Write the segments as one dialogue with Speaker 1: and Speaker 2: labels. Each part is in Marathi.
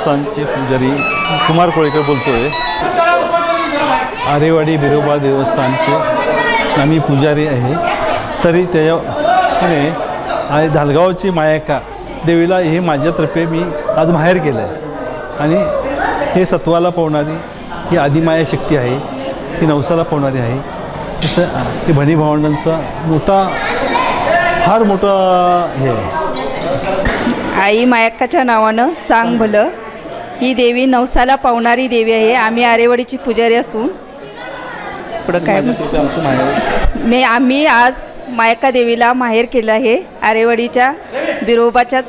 Speaker 1: देवस्थानचे पुजारी कुमार कोळेकर बोलतो आहे आरेवाडी बिरोबा देवस्थानचे आम्ही पुजारी आहे. तरी त्याच्याने आणि धालगावची मायाका देवीला हे माझ्यातर्फे मी आज बाहेर केलं आहे आणि हे सत्वाला पवणारी ही आदिमाया शक्ती आहे. ही नवसाला पवणारी आहे. तसं ते भणी भावंडांचा मोठा फार मोठा हे आहे.
Speaker 2: आई मायक्काच्या नावानं चांग भलं. ही देवी नवसाला पावणारी देवी आहे. आम्ही आरेवाडीची पुजारी असून पुढं काय मी आम्ही आज मायक्का देवीला माहेर केलं आहे. आरेवाडीच्या बिरोबाच्या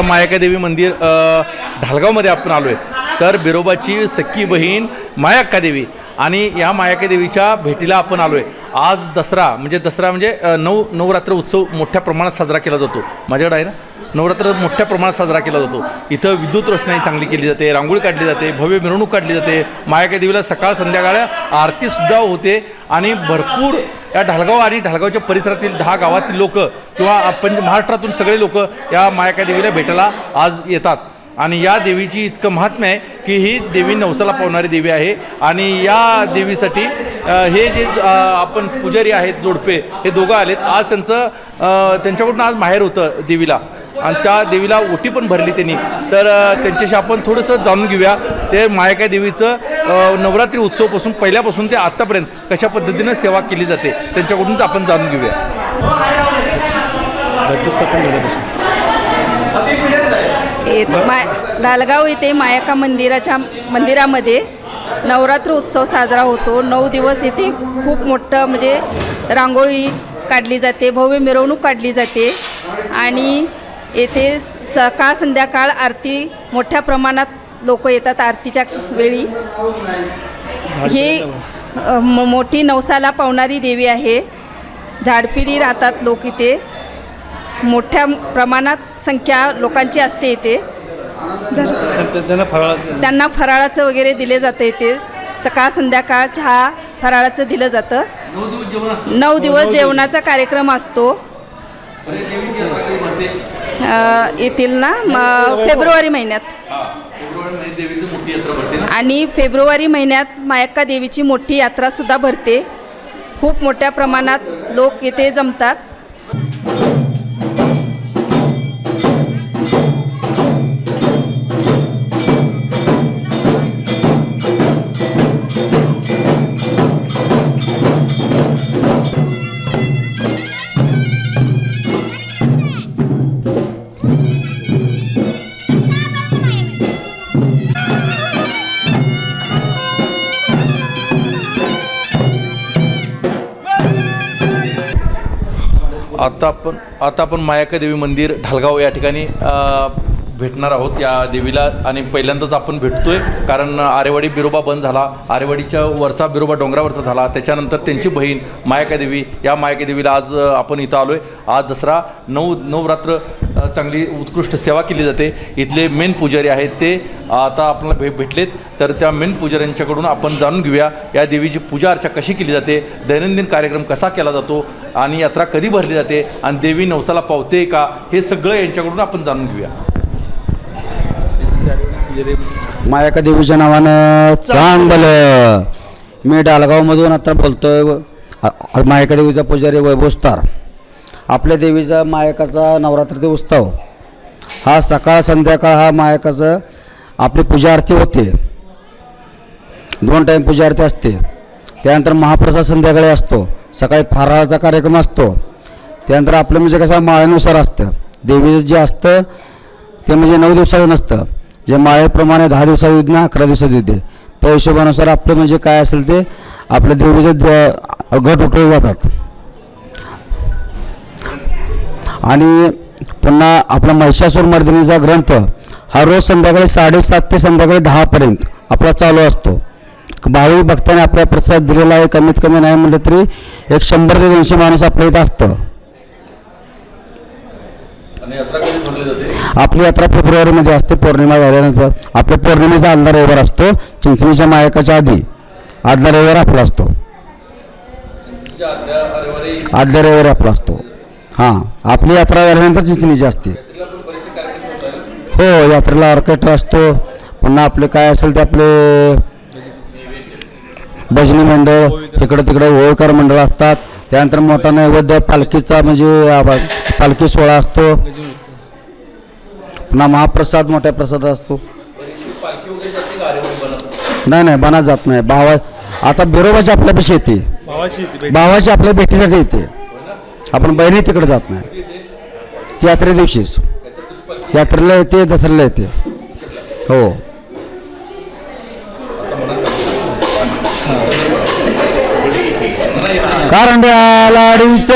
Speaker 3: आता मायाकादेवी मंदिर ढालगावमध्ये आपण आलो आहे तर बिरोबाची सख्खी बहीण मायाक्कादेवी आणि या मायाकादेवीच्या भेटीला आपण आलो आहे आज दसरा म्हणजे दसरा म्हणजे नऊ नवरात्र उत्सव मोठ्या प्रमाणात साजरा केला जातो. माझ्याकडे आहे ना? नवरात्र मोठ्या प्रमाणात साजरा केला जातो. इथं विद्युत रोषणाई चांगली केली जाते रांगोळी काढली जाते भव्य मिरवणूक काढली जाते. मायाका देवीला सकाळ संध्याकाळ आरतीसुद्धा होते आणि भरपूर या ढालगाव आणि ढालगावच्या परिसरातील दहा गावातील लोक किंवा पण महाराष्ट्रातून सगळे लोक या मायाका देवीला भेटायला आज येतात. आणि या देवीची इतकं महात्म्य आहे की ही देवी नवसाला पावणारी देवी आहे. आणि या देवीसाठी हे जे आपण पुजारी आहेत जोडपे हे दोघं आलेत. आज त्यांचं त्यांच्याकडून आज माहेर होतं देवीला. आणि त्या देवीला ओटी पण भरली त्यांनी. तर त्यांच्याशी आपण थोडंसं जाणून घेऊया. ते मायका देवीचं नवरात्री उत्सवपासून पहिल्यापासून ते आत्तापर्यंत कशा पद्धतीनं सेवा केली जाते त्यांच्याकडूनच आपण जाणून घेऊया.
Speaker 1: घटस्थापन झाल्यापासून
Speaker 2: येत माय लालगाव येथे मायक्का मंदिराच्या मंदिरामध्ये नवरात्र उत्सव साजरा होतो. नऊ दिवस येथे खूप मोठं म्हणजे रांगोळी काढली जाते भव्य मिरवणूक काढली जाते. आणि येथे सकाळ संध्याकाळ आरती मोठ्या प्रमाणात लोक येतात आरतीच्या वेळी. ही मोठी नवसाला पावणारी देवी आहे. झाडपिढी राहतात लोक इथे. मोठ्या प्रमाणात संख्या लोकांची असते इथे.
Speaker 1: त्यांना फराळ
Speaker 2: त्यांना फराळाचं वगैरे दिले जातं इथे. सकाळ संध्याकाळ चहा फराळाचं दिलं जातं.
Speaker 3: नऊ दिवस
Speaker 2: दिवस जेवणाचा कार्यक्रम असतो. येतील ना? म- फेब्रुवारी महिन्यात.
Speaker 3: फेब्रुवारी महिन्यात देवीचं मोठी यात्रा भरते ना?
Speaker 2: आणि फेब्रुवारी महिन्यात मायक्का देवीची मोठी यात्रासुद्धा भरते. खूप मोठ्या प्रमाणात लोक इथे जमतात.
Speaker 3: आता आपण आता आपण मायाका देवी मंदिर ढालगाव या ठिकाणी भेटणार आहोत या देवीला आणि पहिल्यांदाच आपण भेटतोय. कारण आरेवाडी बिरोबा बंद झाला. आरेवाडीच्या वरचा बिरोबा डोंगरावरचा झाला. त्याच्यानंतर त्यांची बहीण मायाका देवी. या मायाका देवीला आज आपण इथं आलो आहे आज दसरा नऊ नवरात्र चांगली उत्कृष्ट सेवा केली जाते. इथले मेन पुजारी आहेत ते. आता आपल्याला भे भेटलेत. तर त्या मेन पुजाऱ्यांच्याकडून आपण जाणून घेऊया. या देवीची पूजा अर्चा कशी केली जाते? दैनंदिन कार्यक्रम कसा केला जातो? आणि यात्रा कधी भरली जाते? आणि देवी नवसाला पावते का? हे सगळं यांच्याकडून आपण जाणून घेऊया.
Speaker 4: मायाका देवीच्या नावानं चांगलं. मी डालगावमधून आता बोलतोय अ- मायाका देवीचा पुजारी वैभोस्तार आपल्या देवीचा मायकाचा नवरात्री उत्सव. हा सकाळ संध्याकाळ हा मायकाचं आपली पूजा आरती होते. दोन टाईम पूजा आरती असते. त्यानंतर महाप्रसाद संध्याकाळी असतो. सकाळी फराळाचा कार्यक्रम असतो. त्यानंतर आपलं म्हणजे कसं माळ्यानुसार असतं. देवीचं जे असतं ते म्हणजे नऊ दिवसाचं नसतं. जे माळेप्रमाणे दहा दिवसात येत ना अकरा दिवसात येते. त्या हिशोबानुसार आपलं म्हणजे काय असेल ते आपल्या देवीचे द- घट उठवले जातात. आणि पुन्हा आपला महिषासूर मर्दिनीचा ग्रंथ हा रोज संध्याकाळी साडेसात ते संध्याकाळी दहापर्यंत आपला चालू असतो. भावी भक्ताने आपला प्रसाद दिलेला आहे कमीत कमी नाही म्हटलं तरी एक शंभर ते दोनशे माणूस आपल्या इथं असतं. आपली यात्रा फेब्रुवारीमध्ये असते पौर्णिमा झाल्यानंतर. आपल्या पौर्णिमेचा आदला रविवार असतो चिंचणीच्या मायकाच्या आधी. आदला रविवार आपला असतो. आदल्या रविवारी आपला असतो. हां आपली यात्रा झाल्यानंतर चिंचणीची असते. हो यात्रेला ऑर्केस्ट्रा असतो. पुन्हा आपले काय असेल ते आपले भजनी मंडळ इकडं तिकडं होळकर मंडळ असतात. त्यानंतर मोठा नैवेद्य पालखीचा म्हणजे पालखी सोहळा असतो. पुन्हा महाप्रसाद मोठ्या प्रसाद असतो. नाही नाही बनात जात नाही. भावा आता बिरोबाची आपल्यापाशी येते. भावाची आपल्या भेटीसाठी येते. आपण बहिणी तिकडे जात नाही. ती यात्रे दिवशीच. यात्रेला येते दसऱ्याला येते. हो. कारंड्या लाडीचं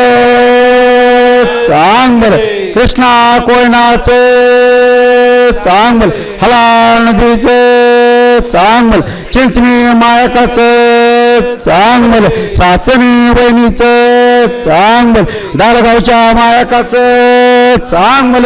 Speaker 4: चांगल. कृष्णा कोयनाचे चांगल हला नदीचे चांगल चिंचणी मायकाचे चांगल साचणी वहिनीचे चांगल डालगावच्या मायकाचे चांगल.